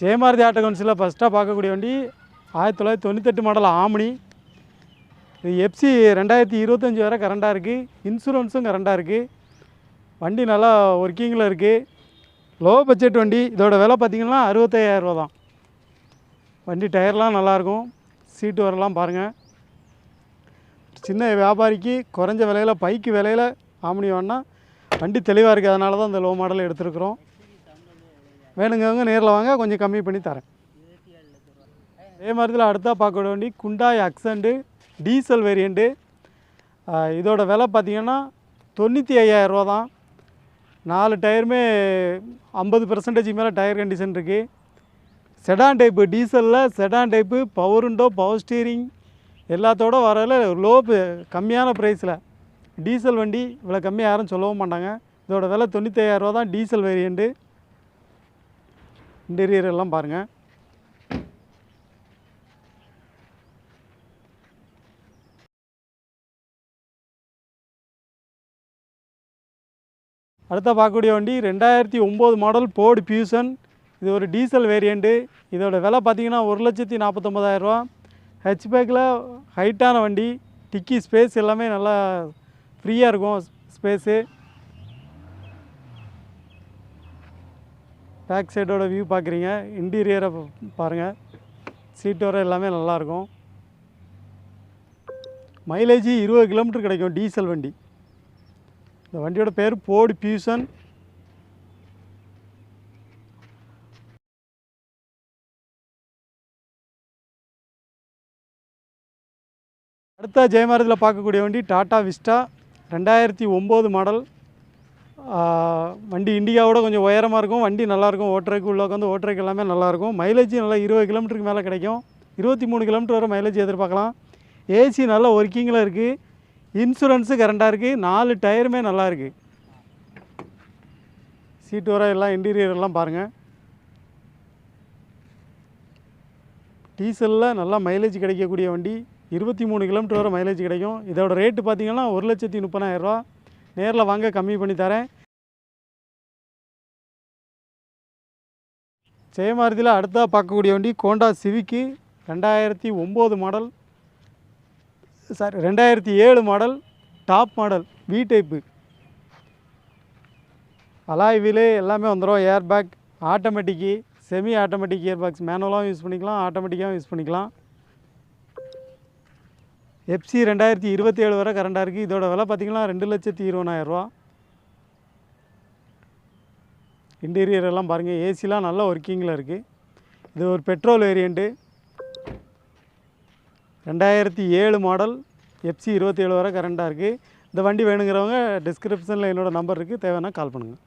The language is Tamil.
ஜெயமாரதி ஆட்டோ கவுன்சிலில் ஃபஸ்ட்டாக பார்க்கக்கூடிய வண்டி ஆயிரத்தி தொள்ளாயிரத்தி தொண்ணூத்தெட்டு மாடல் ஆம்னி இது எஃப்சி ரெண்டாயிரத்தி இருபத்தஞ்சி வரை கரண்டாக இருக்குது இன்சூரன்ஸும் கரண்டாக இருக்குது வண்டி நல்லா ஒர்க்கிங்கில் இருக்குது லோ பட்ஜெட் வண்டி. இதோட விலை பார்த்திங்கன்னா அறுபத்தையாயிரரூவா தான். வண்டி டயர்லாம் நல்லாயிருக்கும் சீட்டு வரலாம் பாருங்கள் சின்ன வியாபாரிக்கு குறைஞ்ச விலையில் பைக்கு விலையில் ஆம்னி வேணால் வண்டி தெளிவாக இருக்குது அதனால தான் இந்த லோ மாடல் எடுத்துருக்குறோம். வேணுங்கவங்க நேரில் வாங்க கொஞ்சம் கம்மி பண்ணி தரேன். அதே மாதிரி அடுத்தா பார்க்க வண்டி குண்டாய் அக்சண்டு டீசல் வேரியண்ட்டு இதோட விலை பார்த்திங்கன்னா தொண்ணூற்றி ஐயாயிரரூவா தான். நாலு டயருமே ஐம்பது பர்சன்டேஜ் மேலே டயர் கண்டிஷன் இருக்குது sedan type டீசலில் sedan type power window power steering எல்லாத்தோட வரல லோ கம்மியான ப்ரைஸில் டீசல் வண்டி இவ்வளோ கம்மியாக யாரும் சொல்லவும் மாட்டாங்க. இதோட விலை ரூபா தான் டீசல் வேரியண்ட்டு இன்டீரியர் எல்லாம் பாருங்கள் அடுத்த பார்க்கக்கூடிய வண்டி ரெண்டாயிரத்தி ஒம்பது மாடல் போர்டு பியூசன் இது ஒரு டீசல் வேரியண்ட்டு இதோட விலை பார்த்தீங்கன்னா ஒரு லட்சத்தி நாற்பத்தொம்பதாயிரரூவா ஹெச்பேக்கில் ஹைட்டான வண்டி டிக்கி ஸ்பேஸ் எல்லாமே நல்லா ஃப்ரீயாக இருக்கும் ஸ்பேஸு பேக் சைடோட வியூ பார்க்குறீங்க. இன்டீரியரை பாருங்கள் சீட் எல்லாமே நல்லாயிருக்கும். மைலேஜ் இருபது கிலோமீட்டர் கிடைக்கும் டீசல் வண்டி. இந்த வண்டியோட பேர் போர்டு பியூசன் அடுத்த ஜெயமாரதில் பார்க்கக்கூடிய வண்டி டாடா விஸ்டா ரெண்டாயிரத்தி ஒம்பது மாடல் வண்டி இண்டிகாவோட கொஞ்சம் உயரமாக இருக்கும். வண்டி நல்லாயிருக்கும் ஓட்டுறதுக்கு உள்ளே உட்காந்து ஓட்டுறதுக்கு எல்லாமே நல்லாயிருக்கும் மைலேஜ் நல்லா இருபது கிலோமீட்டருக்கு மேலே கிடைக்கும். இருபத்தி மூணு கிலோமீட்டர் வரை மைலேஜ் எதிர்பார்க்கலாம். ஏசி நல்லா ஒர்க்கிங்கில் இருக்குது இன்சூரன்ஸு கரண்டாக இருக்குது நாலு டயருமே நல்லா இருக்குது சீட்டு வர எல்லாம் இன்டீரியர் எல்லாம் பாருங்கள் டீசலில் நல்லா மைலேஜ் கிடைக்கக்கூடிய வண்டி. இருபத்தி மூணு கிலோமீட்டர் வரை மைலேஜ் கிடைக்கும். இதோட ரேட்டு பார்த்தீங்கன்னா ஒரு லட்சத்தி முப்பதாயிரரூவா நேரில் வாங்க கம்மி பண்ணி தரேன். ஜெயமாரதியில் அடுத்ததாக பார்க்கக்கூடிய வண்டி கோண்டா சிவிக்கு ரெண்டாயிரத்தி ஒம்பது மாடல் சாரி ரெண்டாயிரத்தி ஏழு model top model V type alloy wheel எல்லாமே வந்துடும் air bag automatic semi automatic year மேனுவலாகவும் யூஸ் பண்ணிக்கலாம் ஆட்டோமேட்டிக்காகவும் யூஸ் பண்ணிக்கலாம். எஃப்சி ரெண்டாயிரத்தி இருபத்தி ஏழு வரை கரண்டாக இருக்குது இதோட விலை பார்த்திங்கன்னா ரெண்டு லட்சத்தி இருபதாயிரரூவா இன்டீரியர் எல்லாம் பாருங்கள் ஏசிலாம் நல்ல ஒர்க்கிங்கில் இருக்குது இது ஒரு பெட்ரோல் வேரியண்ட்டு ரெண்டாயிரத்தி ஏழு மாடல் எஃப்சி இருபத்தி ஏழு வரை கரண்ட்டாக இருக்குது இந்த வண்டி வேணுங்கிறவங்க டிஸ்கிரிப்ஷனில் என்னோடய நம்பர் இருக்குது தேவைன்னா கால் பண்ணுங்கள்